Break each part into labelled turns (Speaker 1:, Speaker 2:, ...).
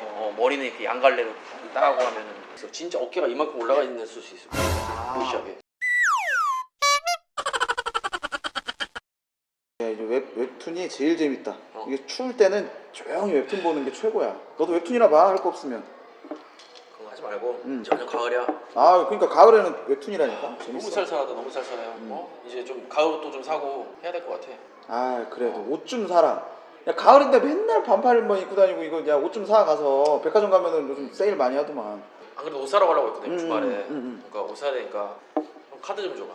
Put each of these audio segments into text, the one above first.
Speaker 1: 어, 머리는 이렇게 양갈래로 따고 하면은 그래서 진짜 어깨가 이만큼 올라가 있는 수 있을 거야.
Speaker 2: 아.
Speaker 1: 무시하게.
Speaker 2: 야 이제 웹, 웹툰이 제일 재밌다
Speaker 1: 어.
Speaker 2: 이게 추울 때는 조용히 웹툰 보는 게 최고야 너도 웹툰이나 봐 할 거 없으면
Speaker 1: 그거 하지 말고
Speaker 2: 음.
Speaker 1: 전혀 가을이야.
Speaker 2: 아 그러니까 가을에는 웹툰이라니까
Speaker 1: 너무
Speaker 2: 재밌어
Speaker 1: 쌀쌀하다 너무 쌀쌀해요.
Speaker 2: 음.
Speaker 1: 어? 이제 좀 가을 옷도 좀 사고 해야 될 것 같아.
Speaker 2: 아 그래도 옷 좀 사라 야 가을인데 맨날 반팔만 입고 다니고 이거 야 옷 좀 사 가서 백화점 가면은 요즘 세일 많이 하더만
Speaker 1: 안 그래도 옷 사러 가려고 했거든
Speaker 2: 음,
Speaker 1: 주말에.
Speaker 2: 음, 음.
Speaker 1: 그러니까 옷 사야 되니까 형 카드 좀 줘봐.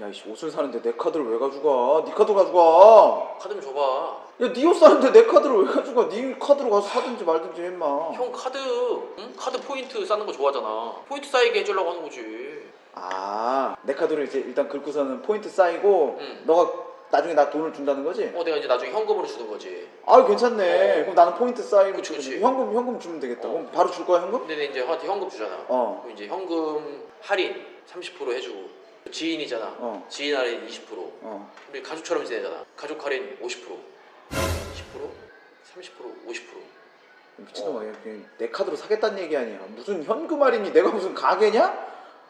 Speaker 2: 야이씨 옷을 사는데 내 카드를 왜 가져가 네 카드 가져가
Speaker 1: 카드 좀 줘봐.
Speaker 2: 야네 옷 사는데 내 카드를 왜 가져가 네 카드로 가서 사든지 말든지 했마
Speaker 1: 형 카드 응? 카드 포인트 쌓는 거 좋아하잖아. 포인트 쌓이게 해주려고 하는 거지.
Speaker 2: 아내 카드로 이제 일단 긁고서는 포인트 쌓이고
Speaker 1: 응.
Speaker 2: 너가 나중에 나 돈을 준다는 거지?
Speaker 1: 어 내가 이제 나중에 현금으로 주는 거지.
Speaker 2: 아 괜찮네
Speaker 1: 어.
Speaker 2: 그럼 나는 포인트 쌓이면
Speaker 1: 그치, 그치.
Speaker 2: 현금 현금 주면 되겠다
Speaker 1: 어.
Speaker 2: 그럼 바로 줄 거야 현금?
Speaker 1: 근데 이제 형한테 현금 주잖아.
Speaker 2: 어
Speaker 1: 그럼 이제 현금 할인 30% 해주고 지인이잖아.
Speaker 2: 어.
Speaker 1: 지인 할인 20%.
Speaker 2: 어.
Speaker 1: 우리 가족처럼 지내잖아. 가족 할인 50%. 20%? 30%? 50%.
Speaker 2: 미친놈아 얘 그냥 내 카드로 사겠다는 얘기 아니야 무슨 현금 할인이 내가 무슨 가게냐?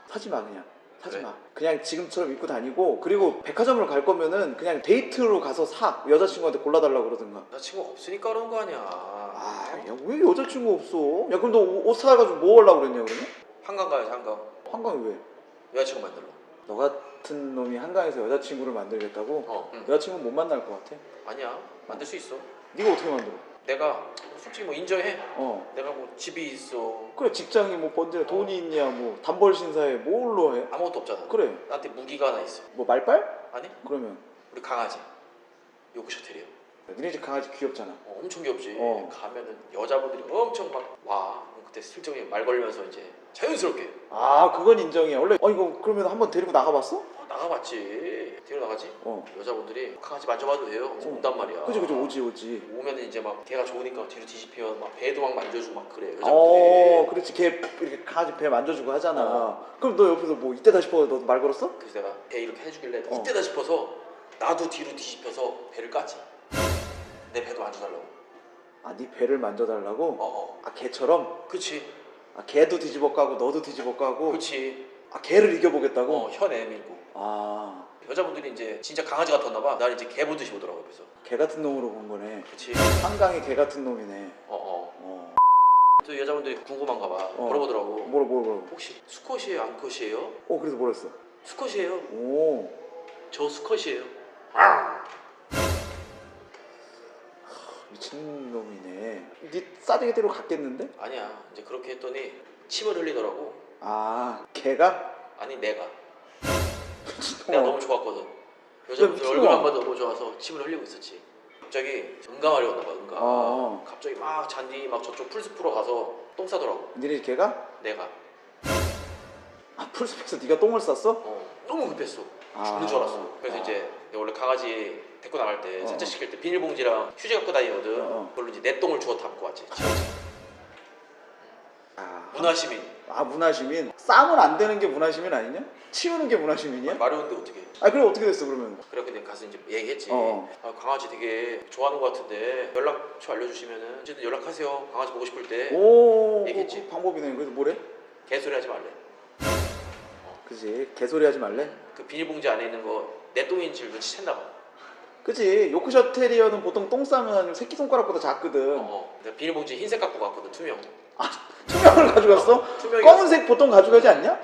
Speaker 2: 사지 마 그냥 사지. 마 그냥 지금처럼 입고 다니고 그리고 백화점을 갈 거면은 그냥 데이트로 가서 사 여자친구한테 골라달라고 그러든가
Speaker 1: 나 친구가 없으니까 그런 거 아니야.
Speaker 2: 아 야 왜 여자친구 없어 야 그럼 너 옷 사가지고 뭐 하려고 그랬냐 그러면?
Speaker 1: 한강 가야지 한강.
Speaker 2: 한강에 왜?
Speaker 1: 여자친구 만들러.
Speaker 2: 너 같은 놈이 한강에서 여자친구를 만들겠다고?
Speaker 1: 어. 응.
Speaker 2: 여자친구 못 만날 것 같아
Speaker 1: 아니야. 만들 수 있어.
Speaker 2: 네가 어떻게 만들어?
Speaker 1: 내가 솔직히 뭐 인정해.
Speaker 2: 어
Speaker 1: 내가 뭐 집이 있어.
Speaker 2: 그래 직장이 뭐 번데 돈이 있냐 뭐 단벌 신사에 뭘로 해?
Speaker 1: 아무것도 없잖아.
Speaker 2: 그래
Speaker 1: 나한테 무기가 하나 있어.
Speaker 2: 뭐 말빨?
Speaker 1: 아니?
Speaker 2: 그러면
Speaker 1: 우리 강아지. 요크셔 테리어.
Speaker 2: 니네 집 강아지 귀엽잖아
Speaker 1: 어, 엄청 귀엽지.
Speaker 2: 어.
Speaker 1: 가면은 여자분들이 엄청 막 와. 그때 슬쩍 말 걸면서 이제 자연스럽게
Speaker 2: 아 그건 인정이야 원래 어 이거 그러면 한번 데리고 나가봤어?
Speaker 1: 어, 나가봤지. 데려 나가지.
Speaker 2: 어
Speaker 1: 여자분들이 강아지 만져봐도 돼요.
Speaker 2: 어.
Speaker 1: 온단 말이야.
Speaker 2: 그지 그지 오지 오지
Speaker 1: 오면 이제 막 걔가 좋으니까 뒤로 뒤집히면 막 배도 막 만져주고 막 그래 여자분들이.
Speaker 2: 어 그렇지 걔 이렇게 강아지 배 만져주고 하잖아
Speaker 1: 어.
Speaker 2: 그럼 너 옆에서 뭐 이때다 싶어 너 말 걸었어?
Speaker 1: 그래서 내가 배 이렇게 해주길래
Speaker 2: 어.
Speaker 1: 이때다 싶어서 나도 뒤로 뒤집혀서 배를 깠지. 내 배도 만져달라고.
Speaker 2: 아네 배를 만져달라고?
Speaker 1: 어 어.
Speaker 2: 아 걔처럼?
Speaker 1: 그치.
Speaker 2: 아 걔도 뒤집어 까고 너도 뒤집어 까고
Speaker 1: 그치.
Speaker 2: 아 걔를 이겨보겠다고?
Speaker 1: 어, 혀 내밀고.
Speaker 2: 아
Speaker 1: 여자분들이 이제 진짜 강아지 같았나 봐. 난 이제 개 보듯이 보더라고 그래서.
Speaker 2: 개 같은 놈으로 본 거네
Speaker 1: 그치.
Speaker 2: 한강이 개 같은 놈이네
Speaker 1: 어 어.
Speaker 2: 어
Speaker 1: 또 여자분들이 궁금한가 봐.
Speaker 2: 어.
Speaker 1: 물어보더라고.
Speaker 2: 뭐라 뭐라 뭐라
Speaker 1: 혹시 수컷이에요, 암컷이에요?
Speaker 2: 어 그래서 뭐라 했어?
Speaker 1: 수컷이에요.
Speaker 2: 오
Speaker 1: 저 수컷이에요.
Speaker 2: 미친놈이네 네 싸대기대로 갔겠는데?
Speaker 1: 아니야. 이제 그렇게 했더니 침을 흘리더라고.
Speaker 2: 아 걔가?
Speaker 1: 아니 내가. 내가 너무 좋았거든. 여자분들. 얼굴 한번 너무 좋아서 침을 흘리고 있었지. 갑자기 응가하려고 봐 응가.
Speaker 2: 어.
Speaker 1: 갑자기 막 잔디 막 저쪽 풀숲으로 가서 똥 싸더라고.
Speaker 2: 니네 걔가?
Speaker 1: 내가.
Speaker 2: 아 풀숲에서 네가 똥을 쌌어?
Speaker 1: 어, 너무 급했어.
Speaker 2: 아.
Speaker 1: 죽는 줄 알았어. 그래서
Speaker 2: 아.
Speaker 1: 이제 내가 원래 강아지 데리고 나갈 때
Speaker 2: 어.
Speaker 1: 산책시킬 때 비닐봉지랑 휴지 갖고 다니거든.
Speaker 2: 어, 어.
Speaker 1: 그걸로 이제 내 똥을 주워 담고 왔지.
Speaker 2: 아,
Speaker 1: 문화시민.
Speaker 2: 아 문화시민 싸면 안 되는 게 문화시민 아니냐? 치우는 게 문화시민이야?
Speaker 1: 마려운데 어떻게?
Speaker 2: 아 그래 어떻게 됐어 그러면?
Speaker 1: 그래 근데 가서 이제 얘기했지.
Speaker 2: 어.
Speaker 1: 아, 강아지 되게 좋아하는 것 같은데 연락처 알려주시면은 어쨌든 연락하세요. 강아지 보고 싶을 때
Speaker 2: 오
Speaker 1: 얘기했지.
Speaker 2: 그 방법이네 그래서 뭐래?
Speaker 1: 개소리 하지 말래.
Speaker 2: 그지 개소리 하지 말래?
Speaker 1: 그 비닐봉지 안에 있는 거 내 똥인지 눈치챘나 봐.
Speaker 2: 그지 요크셔 테리어는 보통 똥 싸면 새끼 손가락보다 작거든
Speaker 1: 어. 내가 비닐봉지 흰색 갖고 갔거든 투명.
Speaker 2: 투명을 가져갔어?
Speaker 1: 투명이
Speaker 2: 검은색 보통 가져가지 않냐?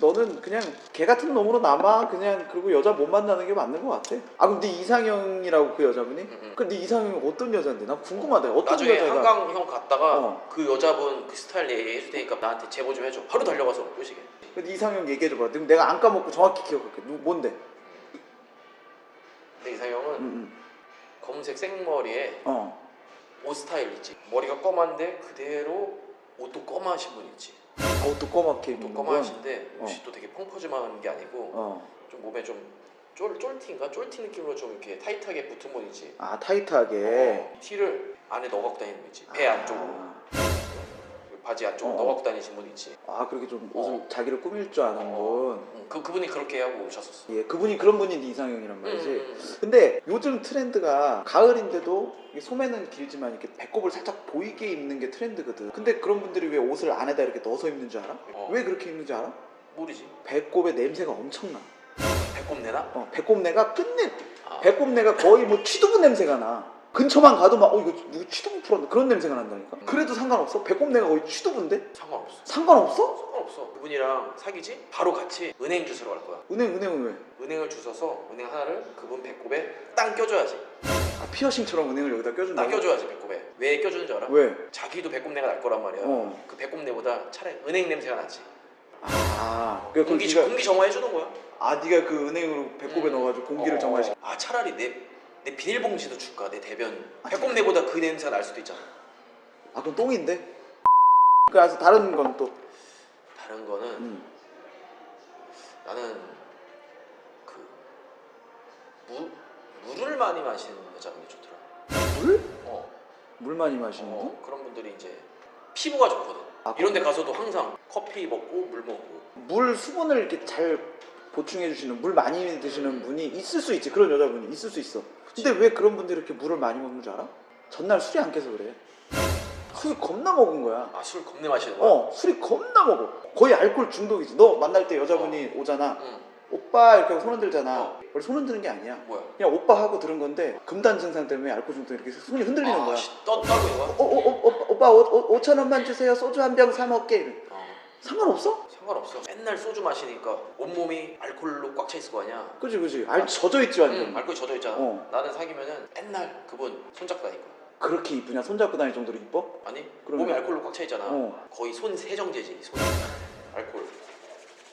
Speaker 2: 너는 그냥 개 같은 놈으로 남아 그냥 그리고 여자 못 만나는 게 맞는 것 같아 아 그럼 네 이상형이라고 그 여자분이?
Speaker 1: 응, 응.
Speaker 2: 그네 이상형이 어떤 여자인데? 난 궁금하다 어떤
Speaker 1: 나중에
Speaker 2: 여자가
Speaker 1: 한강 형 갔다가
Speaker 2: 어.
Speaker 1: 그 여자분 그 스타일 얘기해줄 테니까 나한테 제보 좀 해줘. 바로 달려가서 꼬시게.
Speaker 2: 네 이상형 얘기해줘봐 그럼 내가 안 까먹고 정확히 기억할게 누, 뭔데?
Speaker 1: 내 이상형은
Speaker 2: 응,
Speaker 1: 검은색 생머리에
Speaker 2: 응. 어.
Speaker 1: 옷 스타일 있지. 머리가 검은데 그대로 옷도 검하신 분 있지.
Speaker 2: 어, 또 꼬맣게
Speaker 1: 또
Speaker 2: 입는 건?
Speaker 1: 검하신데
Speaker 2: 어.
Speaker 1: 옷이 또 되게 펑퍼짐한 게 아니고
Speaker 2: 어.
Speaker 1: 좀 몸에 좀 쫄, 쫄티인가? 쫄티 느낌으로 좀 이렇게 타이트하게 붙은 분 있지.
Speaker 2: 아 타이트하게
Speaker 1: 어, 티를 안에 넣어 갖고 다니는 거 있지. 배 안쪽으로.
Speaker 2: 아,
Speaker 1: 바지 안쪽
Speaker 2: 어.
Speaker 1: 넣어 갖고 다니신 분 있지.
Speaker 2: 아 그렇게 좀 옷을
Speaker 1: 어.
Speaker 2: 자기를 꾸밀 줄 아는 분.
Speaker 1: 응, 그 그분이 그렇게 하고 오셨었어.
Speaker 2: 예, 그분이 그런 분이 이상형이란 말이지.
Speaker 1: 응, 응, 응.
Speaker 2: 근데 요즘 트렌드가 가을인데도 이게 소매는 길지만 이렇게 배꼽을 살짝 보이게 입는 게 트렌드거든. 근데 그런 분들이 왜 옷을 안에다 이렇게 넣어서 입는 줄 알아?
Speaker 1: 어.
Speaker 2: 왜 그렇게 입는 줄 알아?
Speaker 1: 모르지.
Speaker 2: 배꼽의 냄새가 엄청나.
Speaker 1: 배꼽내나?
Speaker 2: 어, 배꼽내가 끝내.
Speaker 1: 아.
Speaker 2: 배꼽내가 거의 뭐 취두부 냄새가 나. 근처만 가도 막, 어, 이거 누구 취두부 풀었는데 그런 냄새가 난다니까.
Speaker 1: 음.
Speaker 2: 그래도 상관없어? 배꼽 내가 거의 취두부인데?
Speaker 1: 상관없어.
Speaker 2: 상관없어?
Speaker 1: 상관없어. 그분이랑 사귀지? 바로 같이 은행 주스러 갈 거야.
Speaker 2: 은행, 은행은 왜?
Speaker 1: 은행을 주워서 은행 하나를 그분 배꼽에 땅 껴줘야지.
Speaker 2: 아, 피어싱처럼 은행을 여기다
Speaker 1: 땅
Speaker 2: 껴준다고?
Speaker 1: 껴줘야지 배꼽에. 왜 껴주는 줄 알아?
Speaker 2: 왜?
Speaker 1: 자기도 배꼽내가 날 거란 말이야.
Speaker 2: 어.
Speaker 1: 그 배꼽내보다 차라리 은행 냄새가 낫지.
Speaker 2: 아, 그래,
Speaker 1: 공기 공기 정화해 주는 거야.
Speaker 2: 아, 네가 그 은행으로 배꼽에
Speaker 1: 음.
Speaker 2: 넣어가지고 공기를
Speaker 1: 어.
Speaker 2: 정화시켜.
Speaker 1: 아 차라리 내 내 비닐봉지도 줄까 내 대변
Speaker 2: 아,
Speaker 1: 배꼽내보다 그 냄새가 날 수도 있잖아.
Speaker 2: 아, 그럼 똥인데? 그래서 다른 건 또.
Speaker 1: 다른 거는
Speaker 2: 음.
Speaker 1: 나는 그 물, 물을 많이 마시는 여자가 좋더라.
Speaker 2: 물?
Speaker 1: 어,
Speaker 2: 물 많이 마시는 분?
Speaker 1: 어 그런 분들이 이제 피부가 좋거든.
Speaker 2: 아,
Speaker 1: 이런 데 가서도 항상 커피 먹고 물 먹고.
Speaker 2: 물 수분을 이렇게 잘 보충해 주시는 물 많이 드시는 분이 있을 수 있지 그런 여자분이 있을 수 있어 근데 왜 그런 분들이 이렇게 물을 많이 먹는 줄 알아? 전날 술이 안 깨서 그래 술 겁나 먹은 거야
Speaker 1: 아 술 겁내 마시는 거야?
Speaker 2: 어 술이 겁나 먹어 거의 알코올 중독이지 너 만날 때 여자분이 오잖아
Speaker 1: 응.
Speaker 2: 오빠 이렇게 하고 손 흔들잖아
Speaker 1: 어.
Speaker 2: 원래 손 흔드는 게 아니야
Speaker 1: 뭐야?
Speaker 2: 그냥 오빠 하고 들은 건데 금단 증상 때문에 알코올 중독 이렇게 손이 흔들리는
Speaker 1: 아,
Speaker 2: 거야
Speaker 1: 씨, 떠 떠고 있는 거야?
Speaker 2: 어, 어, 어, 어, 오빠 5, 천 원만 주세요 소주 한 병 사 먹게.
Speaker 1: 어.
Speaker 2: 상관없어?
Speaker 1: 상관없어. 맨날 소주 마시니까 온몸이 알코올로 꽉 차 있을 거 아니야.
Speaker 2: 그지 그지 알 젖어 있지 완전
Speaker 1: 응, 알코올 젖어 있잖아.
Speaker 2: 어.
Speaker 1: 나는 사귀면은 맨날 그분 손잡고 다닐 거야.
Speaker 2: 그렇게 이쁘냐? 손잡고 다닐 정도로 이뻐?
Speaker 1: 아니
Speaker 2: 그러면-
Speaker 1: 몸이 알코올로 꽉 차 있잖아.
Speaker 2: 어.
Speaker 1: 거의 손 세정제지 손. 알코올.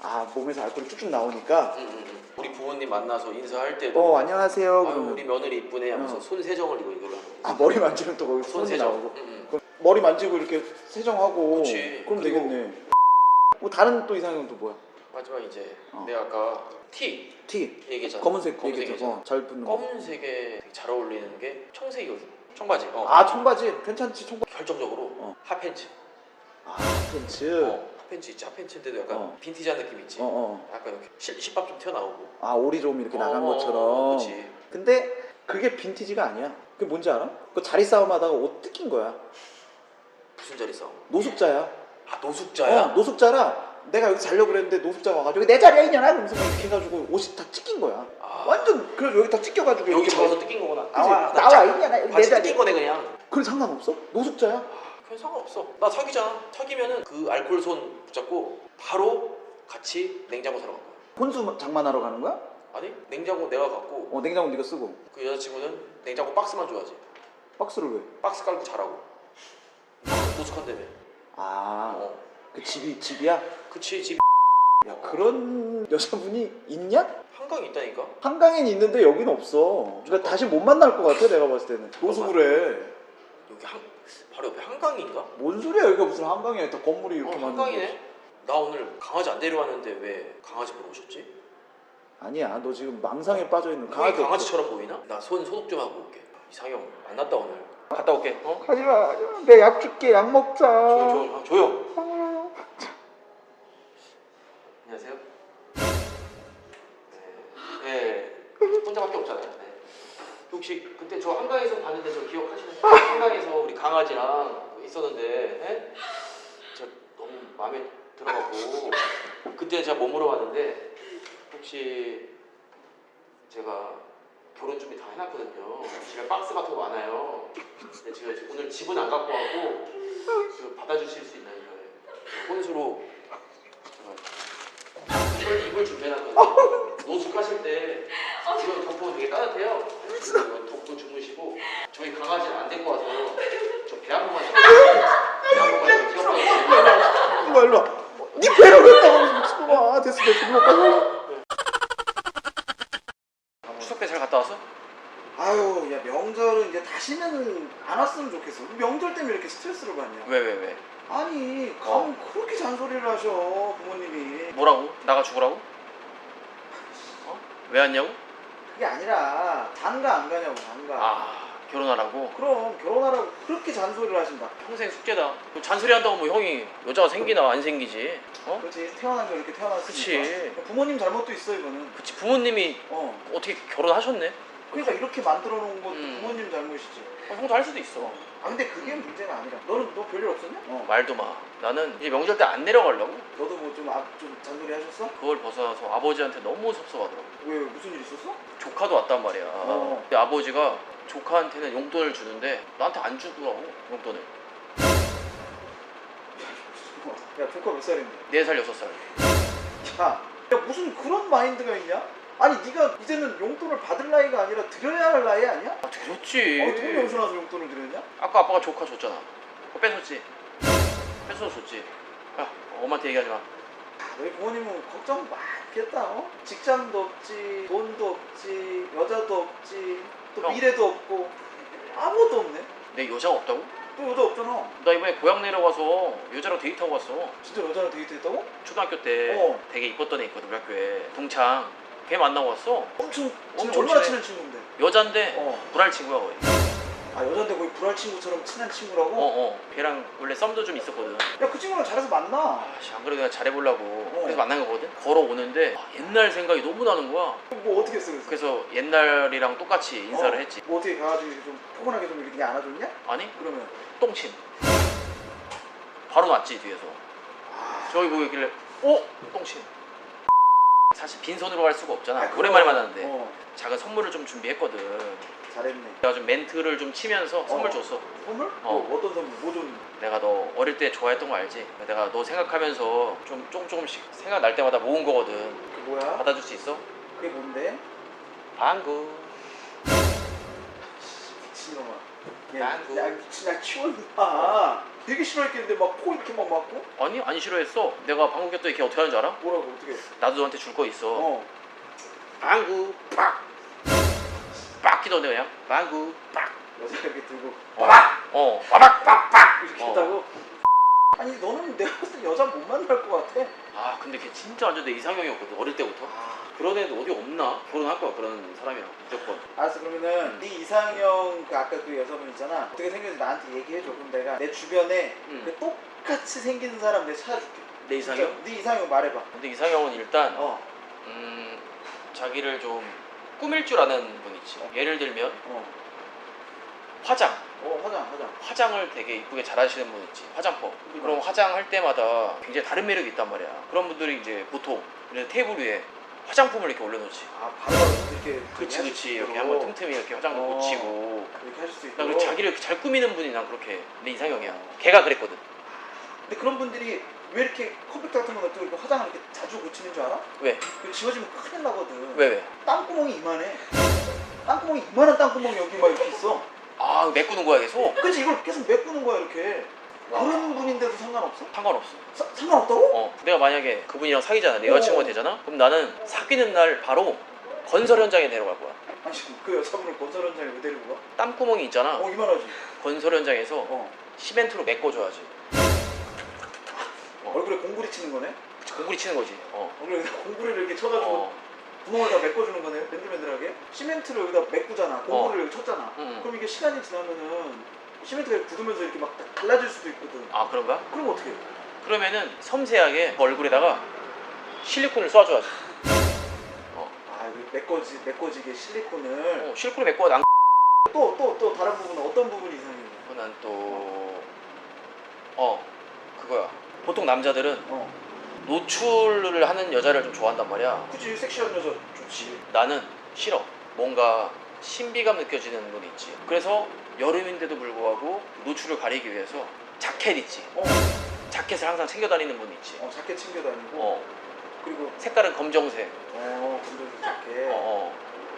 Speaker 2: 아 몸에서 알코올이 쭉쭉 나오니까
Speaker 1: 응, 응, 응. 우리 부모님 만나서 인사할 때도
Speaker 2: 어 안녕하세요
Speaker 1: 아유,
Speaker 2: 그러면
Speaker 1: 우리 며느리 이쁘네 하면서
Speaker 2: 어.
Speaker 1: 손 세정을 이거 이걸로 하는 거지.
Speaker 2: 아 머리 만지면 또 거기
Speaker 1: 손 세정.
Speaker 2: 나오고
Speaker 1: 응, 응.
Speaker 2: 머리 만지고 이렇게 세정하고
Speaker 1: 그치.
Speaker 2: 그럼 되겠네 뭐 다른 또 이상형 또 뭐야?
Speaker 1: 마지막 이제
Speaker 2: 어.
Speaker 1: 내가 아까 티
Speaker 2: 티
Speaker 1: 얘기했잖아.
Speaker 2: 검은색
Speaker 1: 검은색이잖아.
Speaker 2: 얘기죠 어, 잘 붙는 거.
Speaker 1: 검은색에 되게 잘 어울리는 게 청색이거든. 청바지. 어.
Speaker 2: 아 청바지 괜찮지 청바지
Speaker 1: 결정적으로
Speaker 2: 어.
Speaker 1: 핫팬츠.
Speaker 2: 아 팬츠
Speaker 1: 어, 핫팬츠 있지. 핫팬츠인데도 약간
Speaker 2: 어.
Speaker 1: 빈티지한 느낌 있지.
Speaker 2: 어 어
Speaker 1: 약간 이렇게 실- 실밥 좀 튀어나오고.
Speaker 2: 아 오리 좀 이렇게 나간
Speaker 1: 어,
Speaker 2: 것처럼
Speaker 1: 그치.
Speaker 2: 근데 그게 빈티지가 아니야 그게 뭔지 알아? 그 자리 싸움 하다가 옷 뜯긴 거야
Speaker 1: 무슨 자리 싸움?
Speaker 2: 노숙자야
Speaker 1: 아 노숙자야?
Speaker 2: 어, 노숙자라 내가 여기 자려고 그랬는데 노숙자가 와가지고 내 자리야 이년아 그러면서 막 이렇게 해가지고 옷이 다 찢긴 거야
Speaker 1: 아,
Speaker 2: 완전 그래서 여기 다 찢겨가지고
Speaker 1: 여기
Speaker 2: 이렇게
Speaker 1: 들어가서
Speaker 2: 막-
Speaker 1: 뜯긴 거구나.
Speaker 2: 그치?
Speaker 1: 나와
Speaker 2: 나와 이년아 여기 내
Speaker 1: 바지
Speaker 2: 자리
Speaker 1: 뜯긴 거네 그냥.
Speaker 2: 그래 상관없어? 노숙자야
Speaker 1: 아, 그냥 상관없어. 나 사귀잖아. 사귀면은 그 알코올 손 붙잡고 바로 같이 냉장고 사러 갈 거야.
Speaker 2: 혼수 장만하러 가는 거야?
Speaker 1: 아니 냉장고 내가 갖고
Speaker 2: 어 냉장고 네가 쓰고
Speaker 1: 그 여자친구는 냉장고 박스만 줘야지.
Speaker 2: 박스를 왜?
Speaker 1: 박스 깔고 자라고. 노숙한다며.
Speaker 2: 아그
Speaker 1: 어.
Speaker 2: 집이 집이야?
Speaker 1: 그치 집
Speaker 2: 야 그런 여자분이 있냐?
Speaker 1: 한강 있다니까.
Speaker 2: 한강엔 있는데 여기는 없어 그러니까 다시 못 만날 것 같아 내가 봤을 때는 노숙을 해
Speaker 1: 여기 한 바로 옆에 한강인가?
Speaker 2: 뭔 소리야 여기가 무슨 한강이야 다 건물이
Speaker 1: 어,
Speaker 2: 이렇게 많은데
Speaker 1: 한강이네. 나 오늘 강아지 안 데려왔는데 왜 강아지 보러 오셨지?
Speaker 2: 아니야 너 지금 망상에 빠져 있는
Speaker 1: 강아지
Speaker 2: 강아지
Speaker 1: 강아지처럼 보이나? 나 손 소독 좀 하고 올게. 이상형 만났다 오늘. 갔다 올게. 어?
Speaker 2: 가지마 내 약 줄게 약 먹자
Speaker 1: 조용 조용 아, 조용. 안녕하세요. 네, 네. 혼자밖에 없잖아요. 네. 혹시 그때 저 한강에서 봤는데 저 기억하시나요? 한강에서 우리 강아지랑 있었는데, 네? 저 너무 마음에 들어가고 그때 제가 못 물어봤는데 혹시 제가 결혼 준비 다 해놨거든요. 집에 박스 같은 거 많아요. 근데 제가 오늘 집은 안 갖고 왔고 그 받아주실 수 있나요? 혼수로 이걸 이걸 준비해놨거든요. 노숙하실 때 지금 덮고 되게 따뜻해요. 이거 덮고 주무시고 저희 강아지는 안 데리고 와서 저 배 한 번만 번만 좀 태워가지고
Speaker 2: 일로와 일로와 니왜 따고 미친놈아 됐어 됐어
Speaker 1: 추석 때 잘 갔다 왔어?
Speaker 2: 아유 야 명절은 이제 다시는 안 왔으면 좋겠어 명절 때문에 이렇게 스트레스를 받냐
Speaker 1: 왜 왜 왜?
Speaker 2: 아니 가면 그렇게 잔소리를 하셔 부모님이
Speaker 1: 뭐라고? 나가 죽으라고? 어? 왜 왔냐고?
Speaker 2: 그게 아니라 장가 안 가냐고 장가
Speaker 1: 아 결혼하라고
Speaker 2: 그럼 결혼하라고 그렇게 잔소리를 하신다.
Speaker 1: 평생 숙제다 뭐 잔소리 한다고 뭐 형이 여자가 생기나 안 생기지 어?
Speaker 2: 그렇지 태어난 게 이렇게 태어났으니까.
Speaker 1: 그치.
Speaker 2: 부모님 잘못도 있어 이거는.
Speaker 1: 그치 부모님이
Speaker 2: 어.
Speaker 1: 어떻게 결혼하셨네?
Speaker 2: 그러니까 이렇게 만들어 놓은 것도
Speaker 1: 음.
Speaker 2: 부모님 잘못이지.
Speaker 1: 어, 형도 할 수도 있어
Speaker 2: 아 근데 그게 문제가 아니라. 너는 너 별일 없었냐? 어.
Speaker 1: 말도 마 나는 이제 명절 때 안 내려가려고
Speaker 2: 너도 뭐 좀 앞 좀 잔소리 하셨어?
Speaker 1: 그걸 벗어나서 아버지한테 너무 섭섭하더라고
Speaker 2: 왜 무슨 일 있었어?
Speaker 1: 조카도 왔단 말이야
Speaker 2: 어.
Speaker 1: 근데 아버지가 조카한테는 용돈을 주는데 나한테 안 주더라고 용돈을
Speaker 2: 야 조카 몇 살인데?
Speaker 1: 4살 6살
Speaker 2: 야, 야 무슨 그런 마인드가 있냐? 아니 네가 이제는 용돈을 받을 나이가 아니라 드려야 할 나이 아니야?
Speaker 1: 아 드렸지
Speaker 2: 어, 돈이 어디서 나서 용돈을 드렸냐?
Speaker 1: 아까 아빠가 조카 줬잖아 그거 뺏었지 뺏어서 줬지 야 엄마한테 얘기하지 마
Speaker 2: 아, 너희 부모님은 걱정 많겠다. 어? 직장도 없지, 돈도 없지, 여자도 없지, 또
Speaker 1: 형.
Speaker 2: 미래도 없고 아무것도 없네.
Speaker 1: 내 여자가 없다고?
Speaker 2: 또 여자 없잖아.
Speaker 1: 나 이번에 고향 내려가서 여자랑 데이트하고 왔어
Speaker 2: 진짜 여자랑 데이트했다고?
Speaker 1: 초등학교 때
Speaker 2: 어.
Speaker 1: 되게 이뻤던 애 있거든 우리 학교에 동창 걔 만나고 왔어
Speaker 2: 엄청
Speaker 1: 엄청
Speaker 2: 얼마나
Speaker 1: 친해.
Speaker 2: 친한 친구인데?
Speaker 1: 여잔데
Speaker 2: 어.
Speaker 1: 불알 친구야 거의
Speaker 2: 아 여자인데 거의 불알 친구처럼 친한 친구라고?
Speaker 1: 어어 걔랑 원래 썸도 좀 있었거든
Speaker 2: 야 그 친구랑 잘해서 만나.
Speaker 1: 아씨 안 그래도 내가 잘해보려고
Speaker 2: 어.
Speaker 1: 그래서 만난 거거든 걸어오는데 아, 옛날 생각이 너무 나는 거야
Speaker 2: 뭐 어떻게 했어 그래서?
Speaker 1: 그래서 옛날이랑 똑같이 인사를
Speaker 2: 어.
Speaker 1: 했지
Speaker 2: 뭐 어떻게 가가지고 이렇게 좀 포근하게 좀 이렇게 안아줬냐?
Speaker 1: 아니
Speaker 2: 그러면
Speaker 1: 똥침 바로 놨지 뒤에서
Speaker 2: 아,
Speaker 1: 저기 보이길래 어? 똥침 사실 빈손으로 갈 수가 없잖아
Speaker 2: 아,
Speaker 1: 오랜만에 만났는데
Speaker 2: 어,
Speaker 1: 작은 선물을 좀 준비했거든
Speaker 2: 잘했네.
Speaker 1: 내가 좀 멘트를 좀 치면서 선물
Speaker 2: 어.
Speaker 1: 줬어
Speaker 2: 선물?
Speaker 1: 어.
Speaker 2: 뭐 어떤 선물? 뭐 줬는데?
Speaker 1: 내가 너 어릴 때 좋아했던 거 알지? 내가 너 생각하면서 좀 조금 조금씩 생각 날 때마다 모은 거거든
Speaker 2: 그게 뭐야?
Speaker 1: 받아줄 수 있어?
Speaker 2: 그게 뭔데?
Speaker 1: 방구
Speaker 2: 미친놈아.
Speaker 1: 망고.
Speaker 2: 야, 미친, 야, 치웠나? 되게 싫어했겠는데 막 코 이렇게 막 맞고?
Speaker 1: 아니 안 싫어했어 내가 방구 꼈더니 걔 어떻게 하는 줄 알아?
Speaker 2: 뭐라고, 어떻게?
Speaker 1: 나도 너한테 줄 거 있어
Speaker 2: 어.
Speaker 1: 방구 빡! 빡 끼던데 그냥 방구 빡!
Speaker 2: 여자 이렇게 들고
Speaker 1: 어, 어 빠박 빡 빡!
Speaker 2: 이렇게
Speaker 1: 어.
Speaker 2: 했다고? 아니, 너는 내가 봤을 때 여자 못 만날 것 같아.
Speaker 1: 아 근데 걔 진짜 완전 내 이상형이었거든 어릴 때부터
Speaker 2: 아,
Speaker 1: 그런 애도 어디 없나? 결혼할 거야 그런 사람이랑 무조건
Speaker 2: 알았어, 그러면은 네 이상형 그 아까 그 여자분 있잖아. 어떻게 생겼는지 나한테 얘기해줘. 그럼 내가 내 주변에
Speaker 1: 응.
Speaker 2: 그 똑같이 생긴 사람 내가 찾아줄게.
Speaker 1: 내 이상형?
Speaker 2: 진짜 네 이상형 말해봐.
Speaker 1: 근데 이상형은 일단
Speaker 2: 어,
Speaker 1: 음, 자기를 좀 꾸밀 줄 아는 분 있지 예를 들면
Speaker 2: 어.
Speaker 1: 화장
Speaker 2: 어, 화장, 화장.
Speaker 1: 화장을 되게 이쁘게 잘하시는 분 있지 화장법 그럼 화장할 때마다 굉장히 다른 매력이 있단 말이야 그런 분들이 이제 보통 이제 테이블 위에 화장품을 이렇게 올려놓지
Speaker 2: 아, 바로 이렇게.
Speaker 1: 그치
Speaker 2: 하실
Speaker 1: 그치
Speaker 2: 수
Speaker 1: 이렇게
Speaker 2: 있도록.
Speaker 1: 한번 틈틈이 이렇게 화장도
Speaker 2: 어.
Speaker 1: 고치고
Speaker 2: 이렇게 하실
Speaker 1: 수나
Speaker 2: 있도록.
Speaker 1: 자기를 이렇게 잘 꾸미는 분이 난 그렇게 내 이상형이야 걔가 그랬거든
Speaker 2: 근데 그런 분들이 왜 이렇게 컴퓨터 같은 거 놔두고 이렇게 화장을 이렇게 자주 고치는 줄 알아?
Speaker 1: 왜?
Speaker 2: 그 지워지면 큰일 나거든.
Speaker 1: 왜 왜?
Speaker 2: 땅구멍이 이만해. 땅구멍이 이만한 땅구멍이 여기 막 이렇게 있어.
Speaker 1: 아 메꾸는 거야 계속?
Speaker 2: 그래서 이걸 계속 메꾸는 거야 이렇게. 그런 분인데도 상관없어?
Speaker 1: 상관없어
Speaker 2: 사- 상관없다고?
Speaker 1: 어 내가 만약에 그분이랑 사귀잖아 내 여자친구가
Speaker 2: 어.
Speaker 1: 되잖아 그럼 나는 사귀는 날 바로 건설 현장에 데려갈 거야
Speaker 2: 아니 그 여자분을 건설 현장에 왜 데리고 가?
Speaker 1: 땀구멍이 있잖아
Speaker 2: 어 이만하지.
Speaker 1: 건설 현장에서
Speaker 2: 어.
Speaker 1: 시멘트로 메꿔줘야지
Speaker 2: 얼굴에 공구리 치는 거네.
Speaker 1: 공구리 치는 거지 어.
Speaker 2: 얼굴에 공구리를 이렇게 쳐가지고
Speaker 1: 어.
Speaker 2: 구멍을 다 메꿔주는 거네. 맨들맨들하게. 시멘트를 여기다 메꾸잖아. 공구리를 여기 쳤잖아.
Speaker 1: 응.
Speaker 2: 그럼 이게 시간이 지나면은 시멘트가 굳으면서 이렇게 막 달라질 수도 있거든.
Speaker 1: 아 그런가?
Speaker 2: 그럼 어떻게 해?
Speaker 1: 그러면은 섬세하게 얼굴에다가 실리콘을 쏴줘야지 어.
Speaker 2: 아, 이거 메꿔지, 메꿔지게 실리콘을
Speaker 1: 어, 실리콘을 메꿔 난
Speaker 2: 또 또 또 다른 부분은 어떤 부분이 이상해요?
Speaker 1: 난또 어 그거야 보통 남자들은
Speaker 2: 어,
Speaker 1: 노출을 하는 여자를 좀 좋아한단 말이야.
Speaker 2: 굳이 섹시한 여자 좋지.
Speaker 1: 나는 싫어. 뭔가 신비감 느껴지는 분 있지. 그래서 여름인데도 불구하고 노출을 가리기 위해서 자켓 있지.
Speaker 2: 어,
Speaker 1: 자켓을 항상 챙겨 다니는 분 있지.
Speaker 2: 어 자켓 챙겨 다니고.
Speaker 1: 어.
Speaker 2: 그리고
Speaker 1: 색깔은 검정색.
Speaker 2: 어 검정색 자켓.
Speaker 1: 어, 어.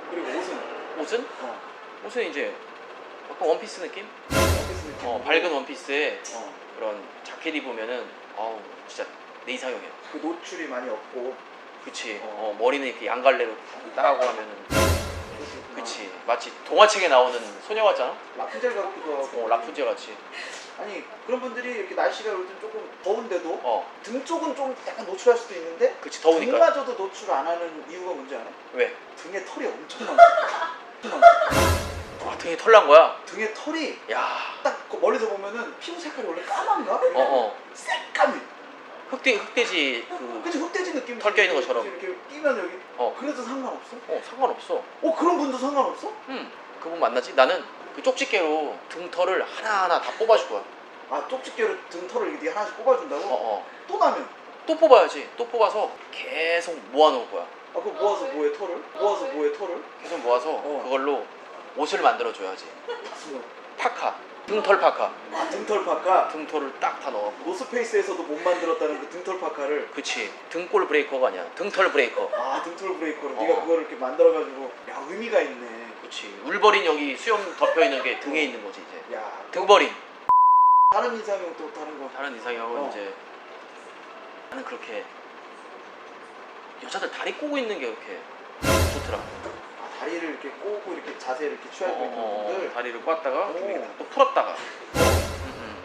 Speaker 2: 그리고 옷은?
Speaker 1: 옷은?
Speaker 2: 어.
Speaker 1: 옷은 이제 약간 원피스 느낌?
Speaker 2: 원피스 느낌.
Speaker 1: 어, 밝은 원피스에
Speaker 2: 어,
Speaker 1: 그런 자켓 입으면은 아우 진짜 내 이상형이야
Speaker 2: 그 노출이 많이 없고.
Speaker 1: 그치
Speaker 2: 어.
Speaker 1: 어, 머리는 이렇게 양갈래로 따고 하면은. 그치 마치 동화책에 나오는 소녀 같잖아
Speaker 2: 라푼젤 같기도 하고.
Speaker 1: 어 라푼젤 같이
Speaker 2: 아니 그런 분들이 이렇게 날씨가 요즘 조금 더운데도
Speaker 1: 어
Speaker 2: 등 쪽은 좀 약간 노출할 수도 있는데
Speaker 1: 그치 더우니까
Speaker 2: 등마저도 노출 안 하는 이유가 뭔지 알아?
Speaker 1: 왜?
Speaker 2: 등에 털이 엄청 많아. 엄청 많아.
Speaker 1: 아 등에 털난 거야?
Speaker 2: 등에 털이
Speaker 1: 야,
Speaker 2: 딱그 멀리서 보면은 피부 색깔이 원래 까만가?
Speaker 1: 어, 어.
Speaker 2: 새까매.
Speaker 1: 흑돼, 흑돼지 그,
Speaker 2: 그치 흑돼지 느낌.
Speaker 1: 털 껴있는 것처럼.
Speaker 2: 이렇게 끼면 여기.
Speaker 1: 어.
Speaker 2: 그래도 상관없어?
Speaker 1: 어, 상관없어.
Speaker 2: 어 그런 분도 상관없어?
Speaker 1: 응. 그분 만나지? 나는 그 쪽집게로 등털을 하나하나 다 뽑아줄 거야.
Speaker 2: 아 쪽집게로 등 털을 이렇게 하나씩 뽑아준다고?
Speaker 1: 어, 어.
Speaker 2: 또 나면?
Speaker 1: 또 뽑아야지. 또 뽑아서 계속 모아놓을 거야.
Speaker 2: 아 그거 모아서 뭐해 털을? 모아서 뭐해 털을?
Speaker 1: 계속 모아서
Speaker 2: 어.
Speaker 1: 그걸로 옷을 만들어 줘야지.
Speaker 2: 무슨 거?
Speaker 1: 파카. 등털 파카.
Speaker 2: 아 등털 파카.
Speaker 1: 등털을 딱 다 넣어.
Speaker 2: 노스페이스에서도 못 만들었다는 그 등털 파카를
Speaker 1: 그치. 등골 브레이커가 아니야. 등털 브레이커.
Speaker 2: 아 등털 브레이커로
Speaker 1: 어.
Speaker 2: 네가 그거를 이렇게 만들어가지고 야 의미가 있네.
Speaker 1: 그치. 울버린 여기 수염 덮여 있는 게 등에 있는 거지 이제.
Speaker 2: 야
Speaker 1: 등버린.
Speaker 2: 다른 인상형 또 다른 거.
Speaker 1: 다른 이상형은
Speaker 2: 어.
Speaker 1: 이제 나는 그렇게 여자들 다리 꼬고 있는 게 그렇게 좋더라.
Speaker 2: 아 다리를 이렇게 꼬고 이렇게 자세 이렇게 취하고 있는
Speaker 1: 어, 어,
Speaker 2: 분들.
Speaker 1: 어, 다리를 꽈다가
Speaker 2: 오.
Speaker 1: 이렇게 또 풀었다가. 음, 음.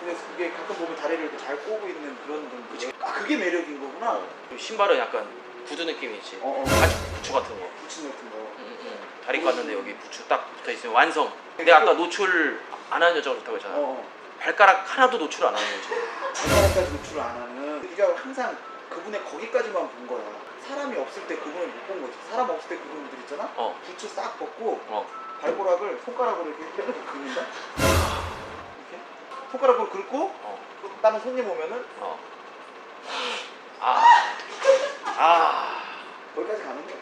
Speaker 2: 근데 그게 가끔 보면 다리를 이렇게 잘 꼬고 있는 그런 분들. 아 그게 매력인 거구나.
Speaker 1: 어. 신발은 약간 구두 느낌이 있지.
Speaker 2: 어, 어.
Speaker 1: 바지 부츠 같은 거.
Speaker 2: 부츠 같은 거.
Speaker 1: 음, 음. 다리 꽈는데 여기 부츠 딱 붙어 있으면 완성. 근데 아까 노출 안 하는 여자가 좋다고 했잖아.
Speaker 2: 어.
Speaker 1: 발가락 하나도 노출 안 하는 거지.
Speaker 2: 발가락까지 노출을 안 하는. 네가 항상 그분의 거기까지만 본 거야. 사람이 없을 때 그분을 못 본 거지. 사람 없을 때 그분들 있잖아.
Speaker 1: 어.
Speaker 2: 부츠 싹 벗고
Speaker 1: 어.
Speaker 2: 발가락을 손가락으로 이렇게 이렇게 긁는다. 이렇게 손가락으로 긁고
Speaker 1: 어.
Speaker 2: 또 다른 손님 오면은
Speaker 1: 어. 아. 아.
Speaker 2: 거기까지 가는 거야.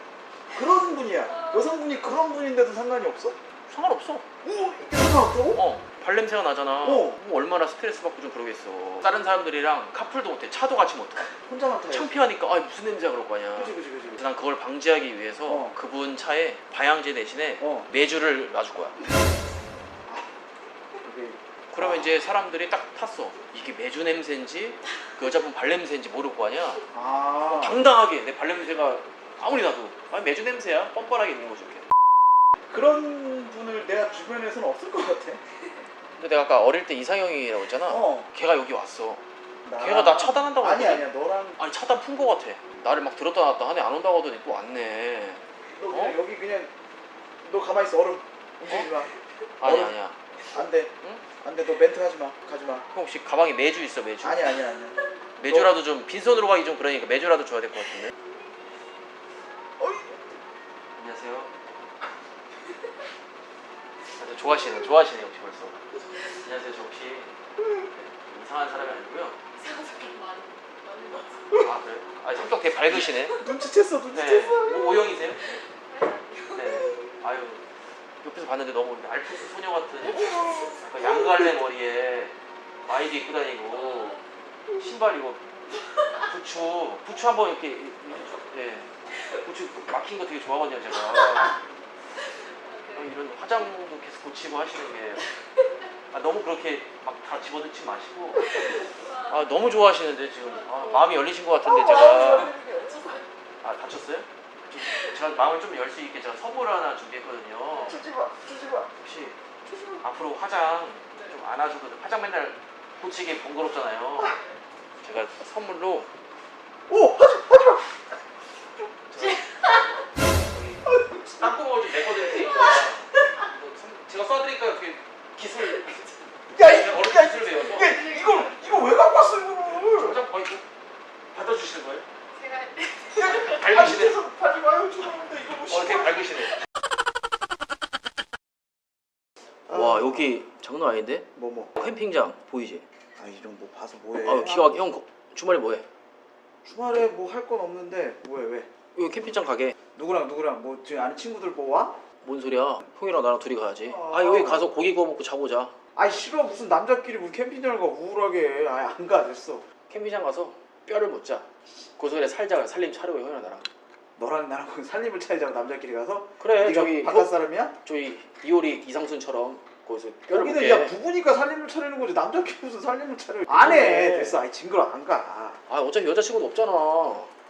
Speaker 2: 그런 분이야. 여성분이 그런 분인데도 상관이 없어?
Speaker 1: 상관없어.
Speaker 2: 오 이게 상관없다고?
Speaker 1: 어. 발냄새가 나잖아.
Speaker 2: 어.
Speaker 1: 뭐 얼마나 스트레스 받고 좀 그러겠어. 다른 사람들이랑 카풀도 못해. 차도 같이 못 타.
Speaker 2: 혼자만 타요.
Speaker 1: 창피하니까 아 무슨 냄새야 그럴 거 아니야.
Speaker 2: 그지 그지 그지.
Speaker 1: 그래서 난 그걸 방지하기 위해서
Speaker 2: 어.
Speaker 1: 그분 차에 방향제 대신에
Speaker 2: 어.
Speaker 1: 매주를 놔줄 거야. 그러면 이제 사람들이 딱 탔어. 이게 매주 냄새인지 그 여자분 발냄새인지 모를 거 아니야.
Speaker 2: 아.
Speaker 1: 당당하게 내 발냄새가 아무리 나도 아니 매주 냄새야 뻔뻔하게 있는 거죠 이렇게.
Speaker 2: 그런 분을 내가 주변에서는 없을 것 같아.
Speaker 1: 근데 내가 아까 어릴 때 이상형이라고 했잖아.
Speaker 2: 어.
Speaker 1: 걔가 여기 왔어.
Speaker 2: 나-
Speaker 1: 걔가 나 차단한다고
Speaker 2: 아니
Speaker 1: 했거든?
Speaker 2: 아니야 너랑
Speaker 1: 아니 차단 푼 거 같아. 나를 막 들었다 놨다 하네 안 온다고 하더니 또 왔네.
Speaker 2: 너 그냥
Speaker 1: 어?
Speaker 2: 여기 그냥 너 가만히 있어 얼음 움직이지 마.
Speaker 1: 아니
Speaker 2: 어?
Speaker 1: 아니야.
Speaker 2: 안 돼.
Speaker 1: 응?
Speaker 2: 안 돼. 너 멘트 하지 마. 가지 마.
Speaker 1: 형 혹시 가방에 매주 있어 매주?
Speaker 2: 아니 아니 아니.
Speaker 1: 매주라도 좀 빈손으로 가기 좀 그러니까 매주라도 줘야 될 것 같은데.
Speaker 2: 어이.
Speaker 1: 안녕하세요. 아, 저 좋아하시네, 좋아하시네 혹시 벌써. 안녕하세요, 저 혹시 이상한 사람이 아니고요.
Speaker 3: 이상한 사람 많이 많은 것 같아요.
Speaker 1: 아 그래요? 아 성격 되게 밝으시네.
Speaker 2: 눈치챘어
Speaker 1: 네.
Speaker 2: 눈치챘어.
Speaker 1: 뭐 O형이세요? 네. 아유 옆에서 봤는데 너무 알프스 소녀 같은 약간 양갈래 머리에 마이도 입고 다니고 신발이고 부츠 부츠 한번 이렇게 예 부츠 막힌 거 되게 좋아하거든요 제가 아, 이런 화장도 계속 고치고 하시는 게 아, 너무 그렇게 막 다 집어넣지 마시고 아 너무 좋아하시는데 지금 아, 마음이 열리신 것 같은데 제가 아 다쳤어요? 좀- 제가 마음을 좀 열 수 있게 제가 선물 하나 준비했거든요.
Speaker 2: 주지 마.
Speaker 1: 혹시 앞으로 화장 좀 안아줘도 돼. 화장 맨날 고치기 번거롭잖아요. 제가 선물로
Speaker 2: 오 하지
Speaker 1: 기가 막- 형 거- 주말에 뭐해?
Speaker 2: 주말에 뭐 할 건 없는데 뭐해 왜?
Speaker 1: 여기 캠핑장 가게.
Speaker 2: 누구랑 누구랑 뭐 지금 아는 친구들 뭐 와?
Speaker 1: 뭔 소리야? 형이랑 나랑 둘이 가야지.
Speaker 2: 아.
Speaker 1: 아 여기 가서 고기 구워 먹고 자보자.
Speaker 2: 아이 싫어 무슨 남자끼리 무슨 캠핑장을 가 우울하게 아안가 됐어.
Speaker 1: 캠핑장 가서 뼈를 묻자. 고소에 살자 살림 차리고 형이랑 나랑.
Speaker 2: 너랑 나랑 살림을 차리자고 남자끼리 가서
Speaker 1: 그래
Speaker 2: 네가
Speaker 1: 저기
Speaker 2: 바깥
Speaker 1: 형,
Speaker 2: 사람이야?
Speaker 1: 저기 이효리 이상순처럼 거기서
Speaker 2: 여기는. 야 부부니까 살림을 차리는 거지 남자끼리 무슨 살림을 차려 안해
Speaker 1: 그래.
Speaker 2: 됐어 아이 징그러 안가
Speaker 1: 아 어차피 여자친구도 없잖아.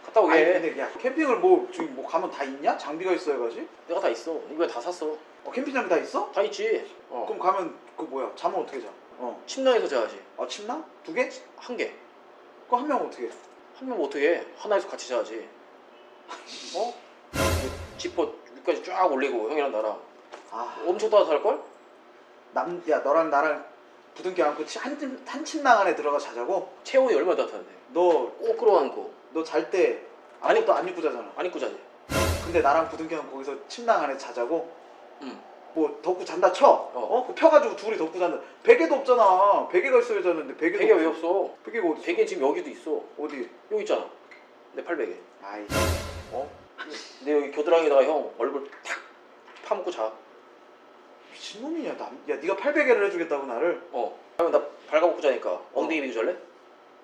Speaker 1: 갔다 오게.
Speaker 2: 아니 근데 야 캠핑을 뭐 지금 뭐 가면 다 있냐? 장비가 있어야지
Speaker 1: 내가 다 있어. 이거 다 샀어.
Speaker 2: 어 캠핑장이 다 있어?
Speaker 1: 다 있지. 어.
Speaker 2: 그럼 가면 그 뭐야 잠은 어떻게 자? 어.
Speaker 1: 침낭에서 자야지.
Speaker 2: 아 침낭? 두 개?
Speaker 1: 한 개.
Speaker 2: 그거 한 명 어떻게 해?
Speaker 1: 한 명 어떻게 해? 하나에서 같이 자야지. 어? 지퍼 위까지 쫙 올리고 형이랑 나랑
Speaker 2: 아,
Speaker 1: 엄청 따뜻할 걸?
Speaker 2: 남, 야 너랑 나랑 부둥켜 안고 한, 한 침낭 안에 들어가 자자고?
Speaker 1: 체온이 얼마나 따뜻한데?
Speaker 2: 너
Speaker 1: 꼭 끌어안고
Speaker 2: 너 잘 때 아무것도 안 입고 자잖아.
Speaker 1: 안 입고 자지.
Speaker 2: 근데 나랑 부둥켜 안고 거기서 침낭 안에 자자고?
Speaker 1: 응.
Speaker 2: 뭐 덮고 잔다 쳐. 어?
Speaker 1: 어.
Speaker 2: 그 펴가지고 둘이 덮고 잔다. 베개도 없잖아. 베개가 있어야 자는데 베개도
Speaker 1: 베개 왜
Speaker 2: 없어. 베개가 어디?
Speaker 1: 베개 지금 여기도 있어.
Speaker 2: 어디?
Speaker 1: 여기 있잖아. 내 팔베개.
Speaker 2: 아이.
Speaker 1: 어? 내 여기 겨드랑이에다가 형 얼굴 탁 파묻고 자.
Speaker 2: 미친놈이냐 남. 야 네가 팔베개를 해주겠다고 나를.
Speaker 1: 어. 그럼 나 발가벗고 자니까 엉덩이 비고 잘래?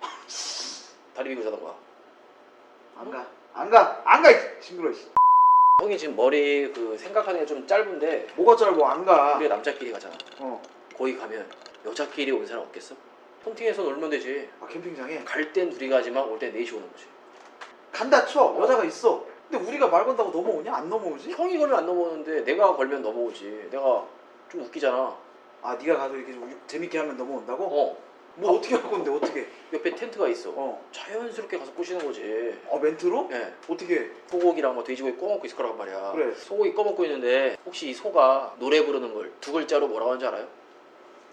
Speaker 1: 다리 비고 자던가.
Speaker 2: 안 가. 안 가. 안 가. 이 징그러. 이
Speaker 1: 형이 지금 머리 그 생각하는 게 좀 짧은데
Speaker 2: 뭐가 짧고 안 가.
Speaker 1: 우리가 남자끼리 가잖아.
Speaker 2: 어.
Speaker 1: 거기 가면 여자끼리 온 사람 없겠어? 폰팅에서 놀면 되지.
Speaker 2: 아 캠핑장에
Speaker 1: 갈 땐 둘이 가지만 올땐 넷이 오는 거지.
Speaker 2: 간다 쳐. 여자가 있어. 근데 우리가 말 건다고 넘어오냐? 안 넘어오지?
Speaker 1: 형이 걸면 안 넘어오는데 내가 걸면 넘어오지. 내가 좀 웃기잖아.
Speaker 2: 아 네가 가서 이렇게 좀 재밌게 하면 넘어온다고?
Speaker 1: 어.
Speaker 2: 뭐 어 떻게 할 건데 어떻게?
Speaker 1: 옆에 텐트가 있어.
Speaker 2: 어.
Speaker 1: 자연스럽게 가서 꼬시는 거지.
Speaker 2: 어 멘트로?
Speaker 1: 예.
Speaker 2: 어떻게?
Speaker 1: 소고기랑 뭐 돼지고기 꺼먹고 있을 거란 말이야.
Speaker 2: 그래.
Speaker 1: 소고기 꺼먹고 있는데 혹시 이 소가 노래 부르는 걸 두 글자로 뭐라고 하는지 알아요?